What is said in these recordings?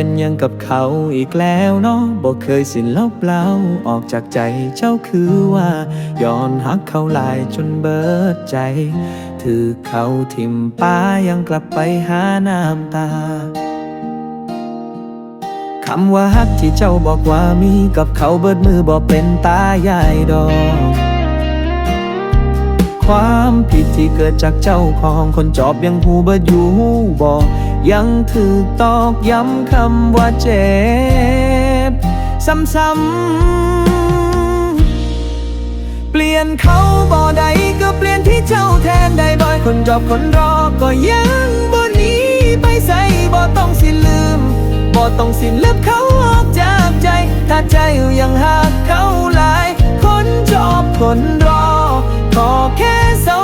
เป็นยังกับเขาอีกแล้วเนาะบอกเคยสินลบเล่าออกจากใจเจ้าคือว่าย้อนหักเขาหลายจนเบิดใจ ถือเขาทิมป้ายังกลับไปหาน้ำตาคำว่าฮักที่เจ้าบอกว่ามีกับเขาเบิดมือบอกเป็นตายายดอกความผิดที่เกิดจากเจ้าของคนจอบยังหูเบิดอยู่บอก ยังถือตอกย้ำคำว่าเจ็บ ซ้ำๆ เปลี่ยนเขาบ่ใดก็เปลี่ยนที่เจ้าแทนได้บ่อยคนจอบคนรอก็ยังบ่หนีไปใส่บ่ต้องสิลืมบ่ต้องสิลืมเขาออกจากใจ ถ้าใจยังหักเขาหลาย คนจอบคนรอ ขอแค่เศร้า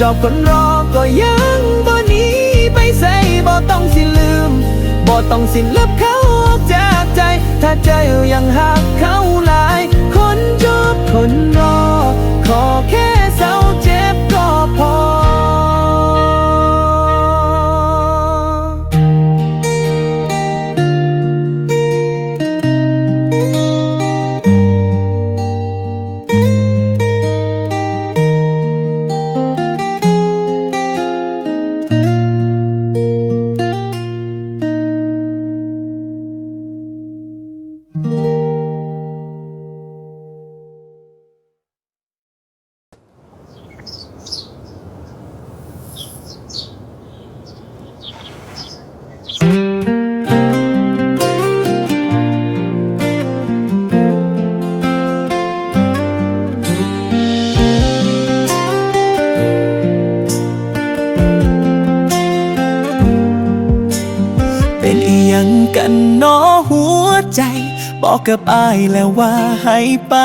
จอบคนรอก็ยังบ่หนีไปใส่บ่ต้องสิลืมบ่ต้องสิลบเขาออกจากใจ ถ้าใจยังหักเขาหลาย คนจอบคนรอ ใจ บอกกับอายแล้วว่าให้ไป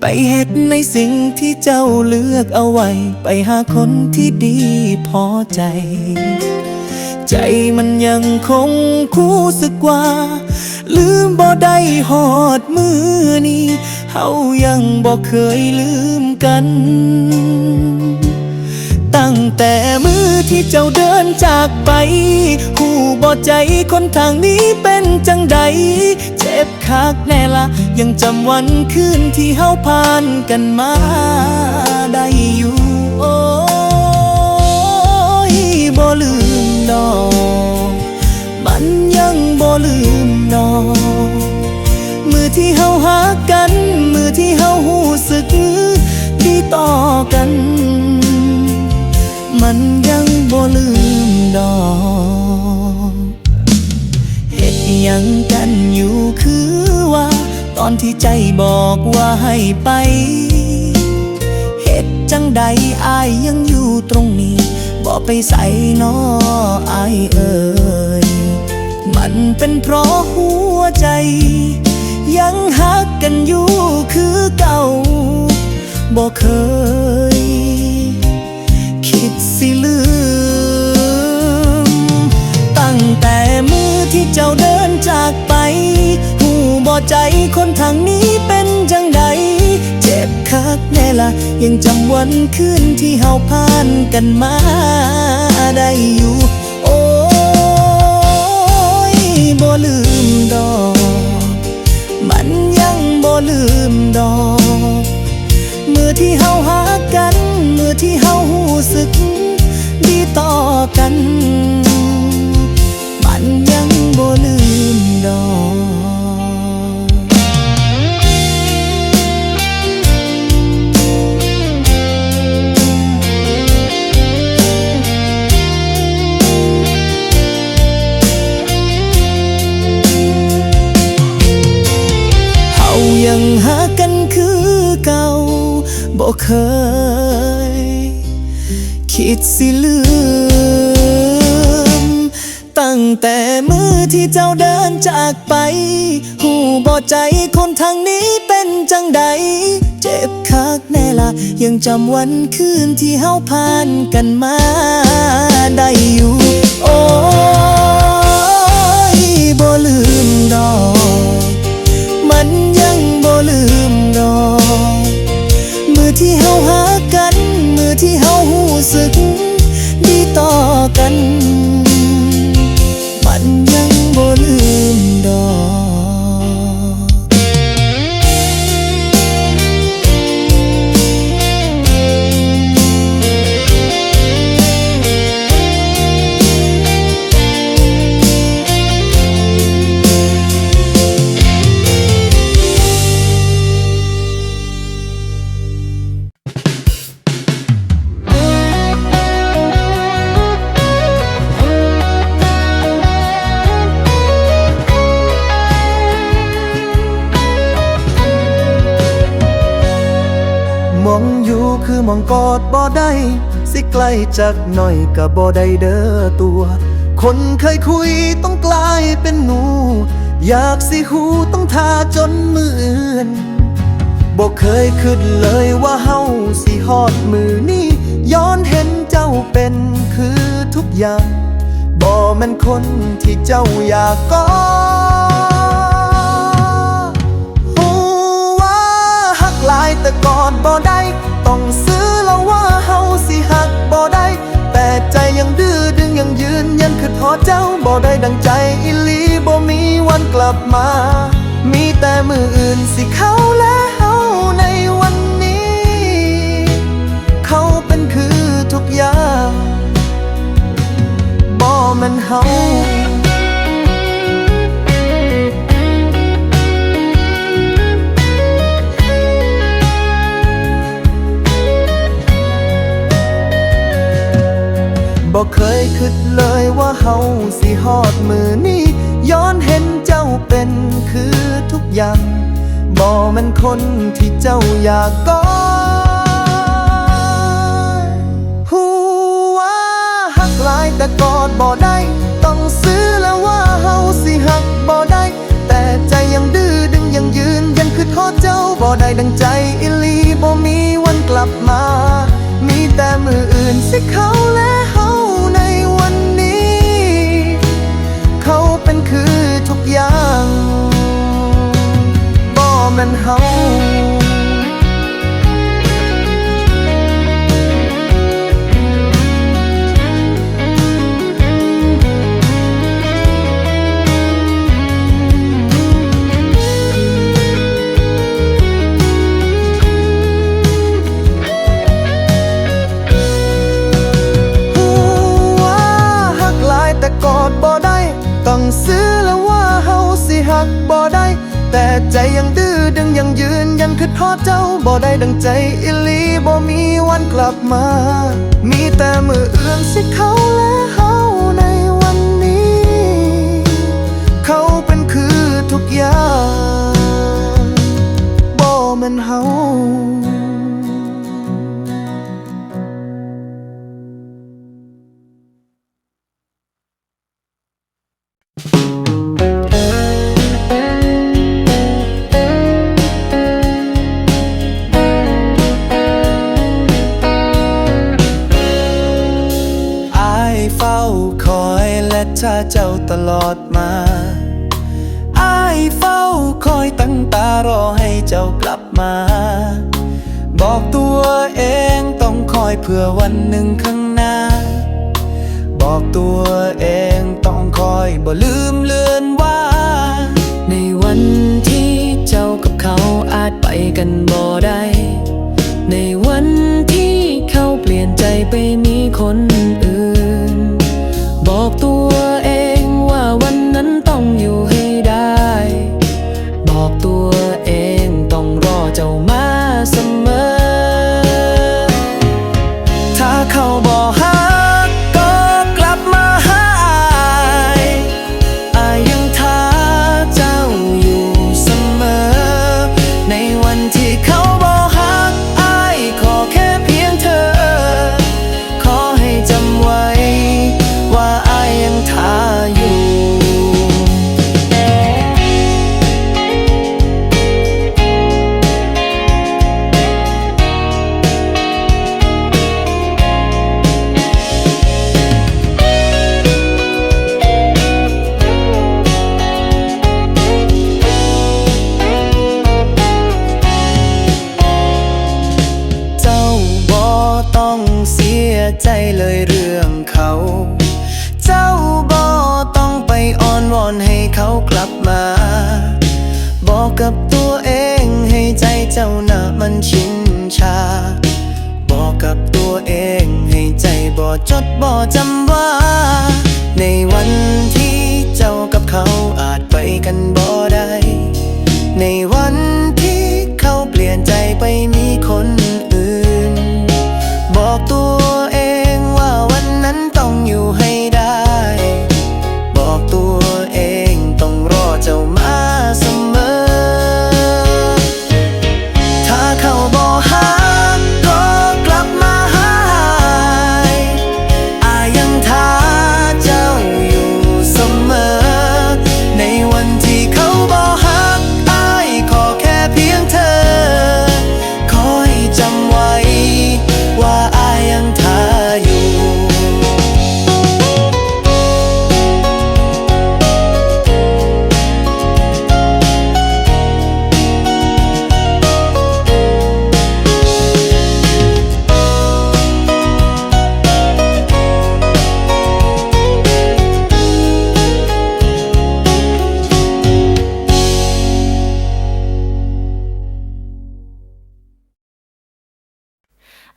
ไปเฮ็ดในสิ่งที่เจ้าเลือกเอาไว้ ไปหาคนที่ดีพอใจ ใจมันยังคงคู่สึกว่า ลืมบ่ได้หอดมือนี้เฮายังบ่เคยลืมกัน ตั้งแต่มือที่เจ้าเดินจากไป หูบ่ใจคนทางนี้เป็นจังใด เจ็บคักแน่ละ ยังจำวันคืนที่เฮาผ่านกันมาได้อยู่ โอ้ยบ่ลืมดอกมันยังบ่ลืมดอกมือที่เฮาหากัน มือที่เฮาหูสึก ดีต่อกัน มันยังบ่ลืมดอกเหตุยังกันอยู่คือว่า ตอนที่ใจบอกว่าให้ไปเหตุจังใดอายยังอยู่ตรงนี้ บอกไปใส่นออายเอ่ยมันเป็นเพราะหัวใจ ยังหักกันอยู่คือเก่าบอกเคย คิดสิลืม ตั้งแต่มือที่เจ้าเดินจากไป หูบ่ใจคนทางนี้เป็นจังใด เจ็บคักแน่ละยังจำวันคืนที่เฮาผ่านกันมาได้อยู่ โอ้ยบ่ลืมดอก มันยังบ่ลืมดอก มือที่เฮา สึกดีต่อกัน มันยังบ่ลืมดอกเฮายังหากันคือเก่าบ่เคย คิดสิลืม ตั้งแต่มือที่เจ้าเดินจากไป หูบ่ใจคนทางนี้เป็นจังใด เจ็บคักแน่ละ ยังจำวันคืนที่เฮาผ่านกันมาได้อยู่ โอ้ยบ่ลืมดอก สึกดีต่อกันมัน สิไกลจากหน่อยก็บ่ได้เด้อตัว คนเคยคุยต้องกลายเป็นหนูอยากสิหูต้องทาจนมืออื่นบ่เคยคิดเลยว่าเฮาสิฮอดมือนี้ย้อนเห็นเจ้าเป็นคือทุกอย่างบ่แม่นคนที่เจ้าอยากกอดหูว่าหักหลายแต่ก่อนบ่ได้ ต้องซื้อแล้วว่าเฮาสิหัก ใจยังดื้อดึงยังยืนยันคือทอเจ้าบ่ได้ดังใจอีลีบ่มีวันกลับมา มีแต่มืออื่นสิเขาและเฮาในวันนี้ เขาเป็นคือทุกอย่างบ่มันเฮา บ่เคยคิดเลยว่าเฮาสิฮอดมือนี้ ย้อนเห็นเจ้าเป็นคือทุกอย่างบ่มันคนที่เจ้าอยากกอดหูว่าหักหลายแต่กอดบ่ได้ ต้องซื้อแล้วว่าเฮาสิหักบ่ได้ แต่ใจยังดื้อดึงยังยืนยันคือทอดเจ้าบ่ได้ดังใจอิลีบ่มีวันกลับมา มีแต่มืออื่นสิเขาและ ย่างบ่แม่นเฮา ใจยังดื้อดึงยังยืนยังคืดทอดเจ้าบ่ได้ดังใจอิลีบ่มีวันกลับมา มีแต่มืออื่นสิเขาและเฮาในวันนี้ เขาเป็นคือทุกอย่างบ่มันเฮา เจ้าตลอดมาอายเฝ้าคอยตั้งตารอให้เจ้ากลับมา บอกตัวเองต้องคอยเพื่อวันหนึ่งข้างหน้า บอกตัวเองต้องคอยบ่ลืมเลือนว่า ในวันที่เจ้ากับเขาอาจไปกันบ่ได้ ในวันที่เขาเปลี่ยนใจไปมีคน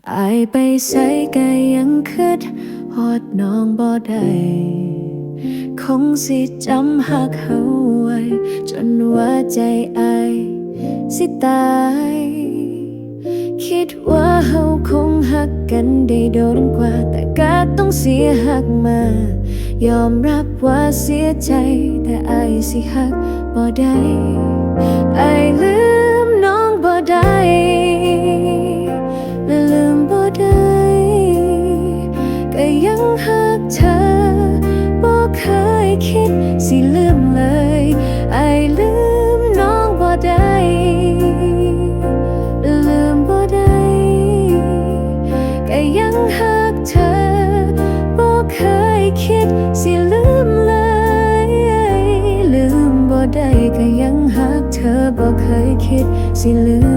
อายไปใส่ก็ยังคิดฮอดน้องบ่ได้คงสิจำหักเฮาไว้จนว่าใจอายสิตาย คิดว่าเฮาคงหักกันได้โดนกว่า แต่ก็ต้องเสียหักมา ยอมรับว่าเสียใจ แต่อายสิหักบ่ได้อายลืมน้องบ่ได้ คิดสิลืมเลยไอลืมน้องบ่ได้ลืมบ่ได้ก็ยังหักเธอบ่เคยคิดสิลืมเลยลืมบ่ได้ก็ยังหักเธอบ่เคยคิดสิลืม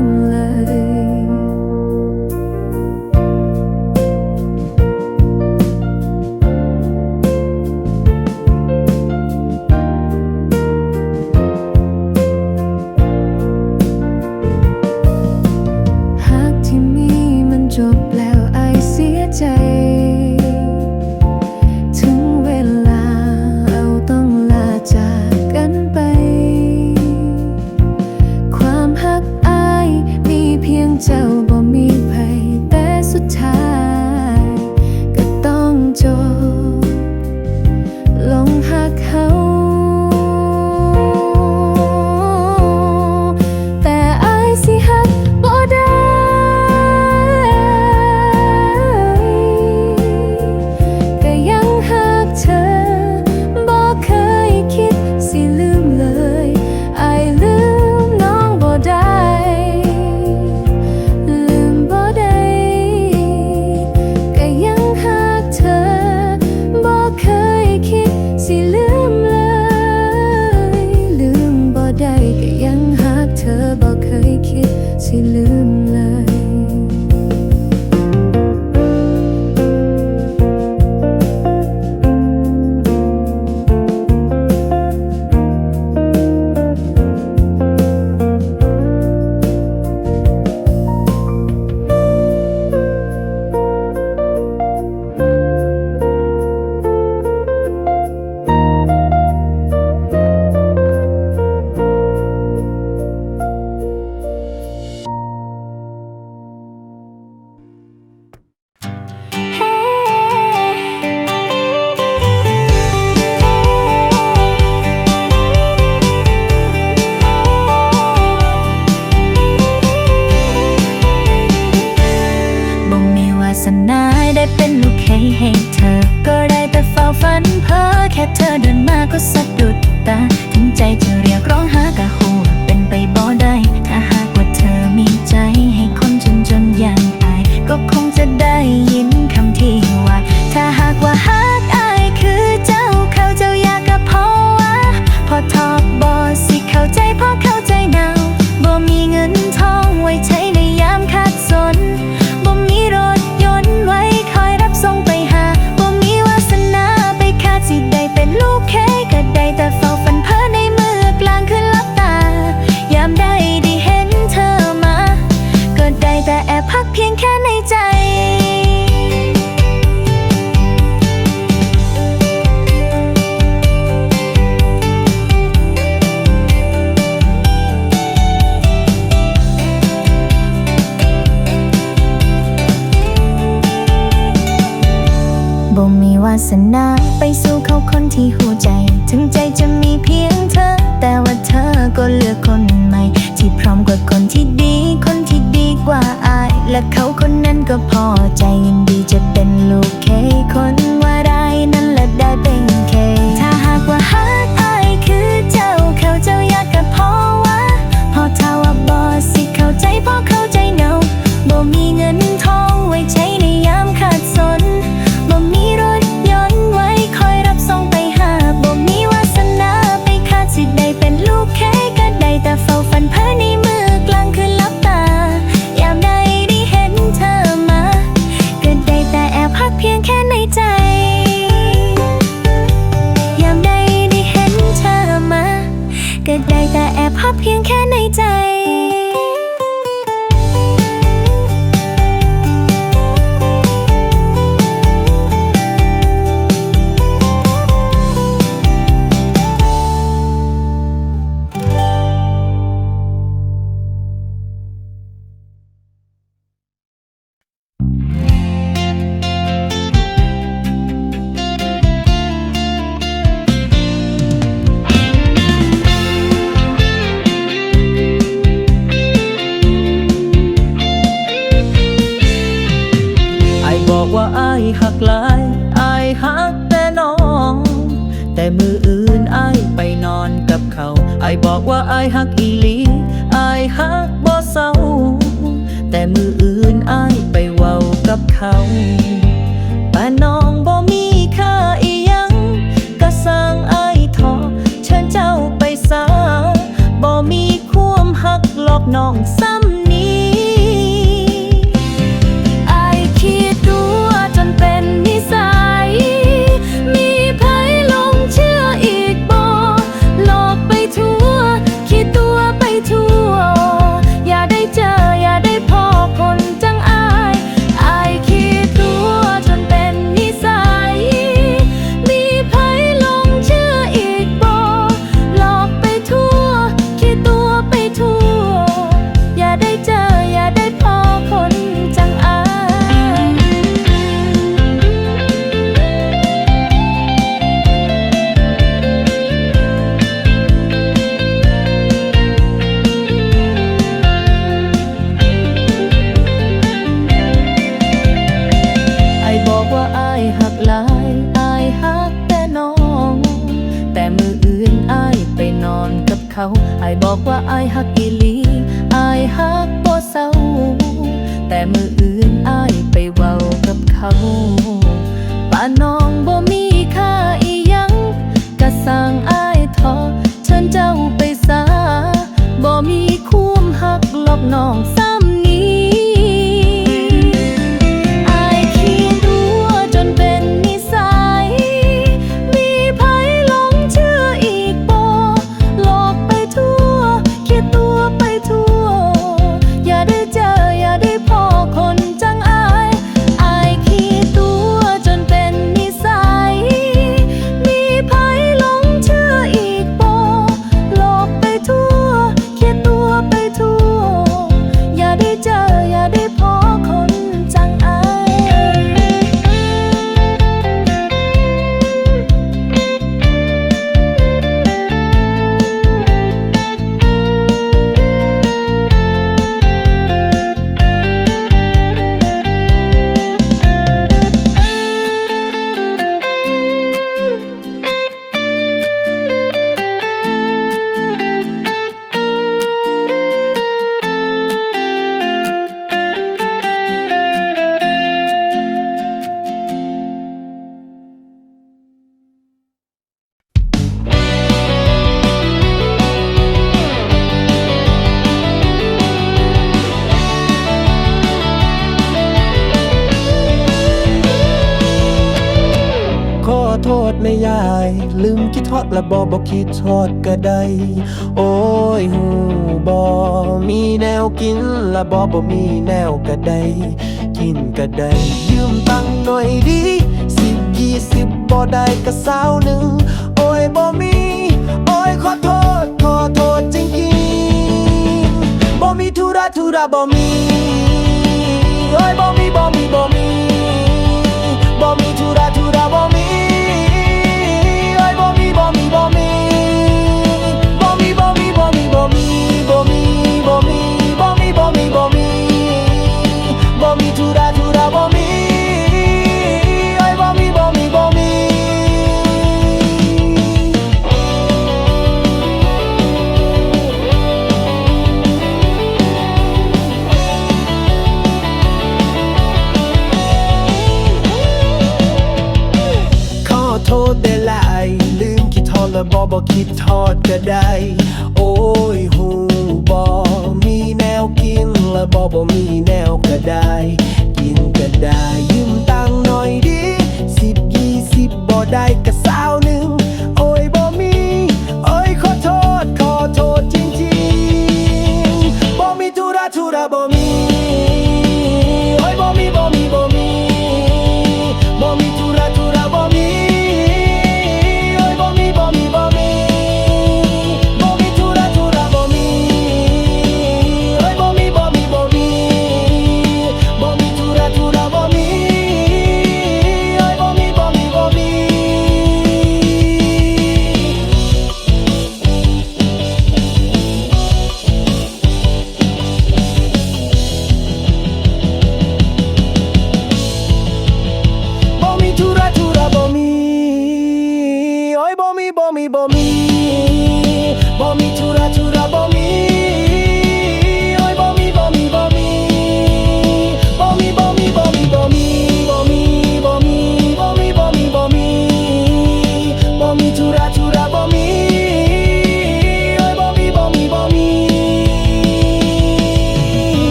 ายหักอีลีอายหักบ่เศร้า แต่มืออื่นอายไปเว้ากับเขา บอบอคิดทอดกระไดโอ้ยหูบอมีแนวกินละบอบอมีแนวกระไดกินกระไดยืมตังหน่อยดีสิบยี่สิบบอได้ก็สาวหนึ่งโอ้ยบอมีโอ้ยขอโทษขอโทษจริงจริงบอมีธุระธุระบอมีโอ้ยบอมีบอมีบอมีบอมีธุระธุ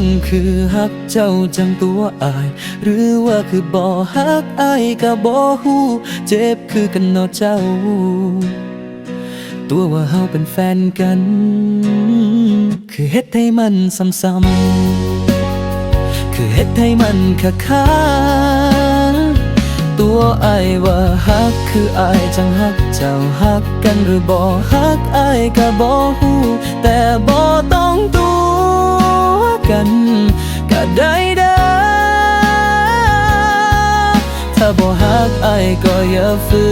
งคือฮักเจ้าจังตัวอาย หรือว่าคือบ่ฮักอายก็บ่ฮู้เจ็บคือกันเนาะเจ้า ตัวว่าเฮาเป็นแฟนกัน คือเฮ็ดให้มันซ้ำๆคือเฮ็ดให้มันคักคาตัวอายว่าฮักคืออายจังฮักเจ้าฮักกันหรือบ่ฮักอายก็บ่ฮู้แต่บ่ต้องตัว กันก็ได้เด้อถ้าบ่ฮักไอก็อย่าฝื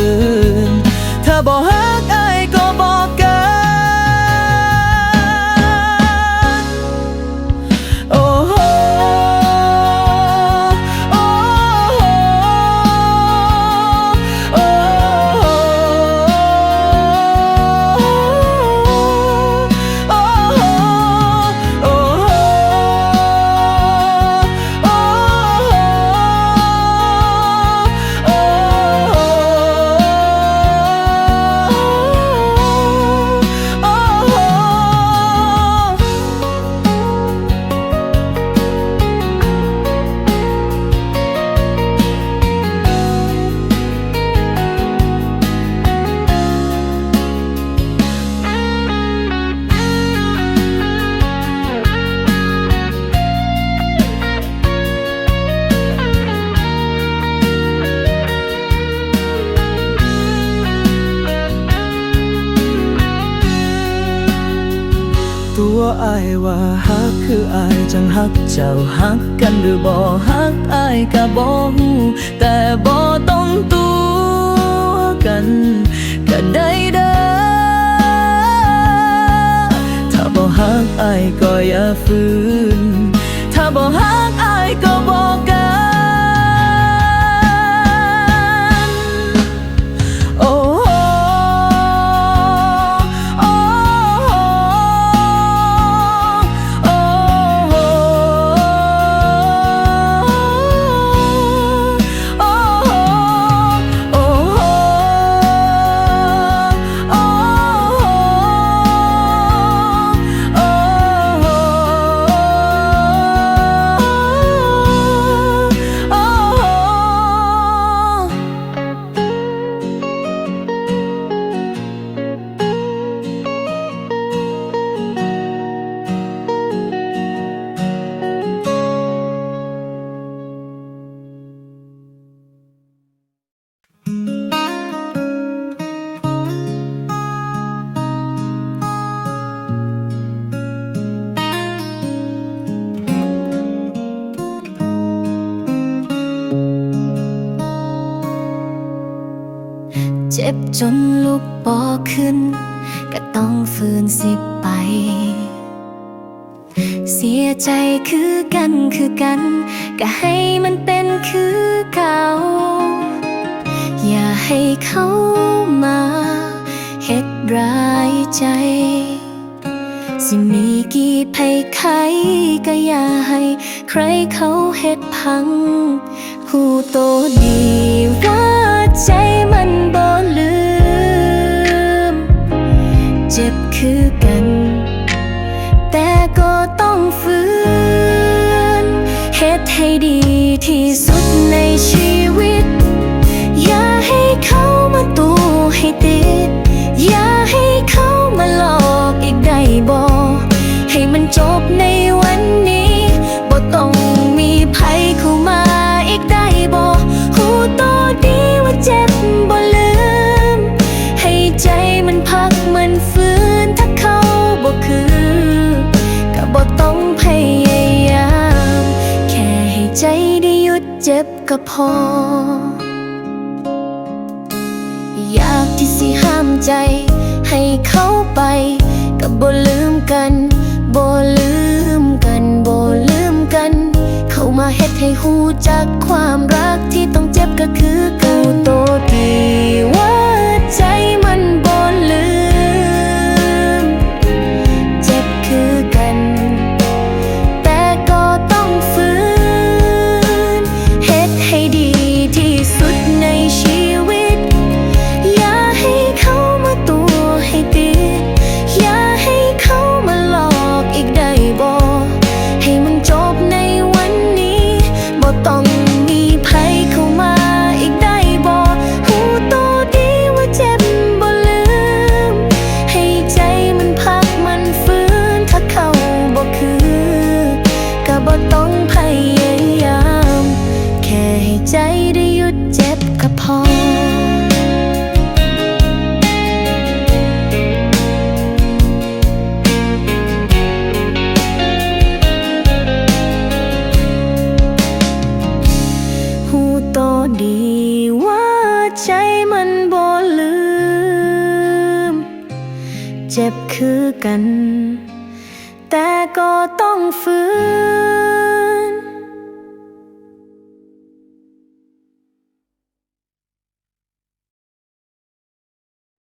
น ถ้าบ่ฮักไอก็บอก ว่าฮักคืออายจังฮักเจ้าฮักกันหรือบ่ฮักอายกะบ่ฮู้แต่บ่ต้องตัวกันก็ได้เด้อถ้าบ่ฮักอายก็อย่าฝืนถ้าบ่ฮักอายก็บอก เจ็บจนลุกบอขึ้น ก็ต้องฝืนสิไป เสียใจคือกันคือกัน ก็ให้มันเป็นคือเก่า อย่าให้เขามาเฮ็ดร้ายใจ สิมีกี่ภัยไขก็อย่าให้ ใครเขาเฮ็ดพังหูโตดีว่า ใจมันบ่ลืม เจ็บคือกัน อ อยากที่สิห้ามใจ ให้เขาไปก็บ่ลืมกันบ่ลืมกันบ่ลืมกัน เข้ามาเฮ็ดให้หูจักความรักที่ต้องเจ็บก็คือเก่าโตดี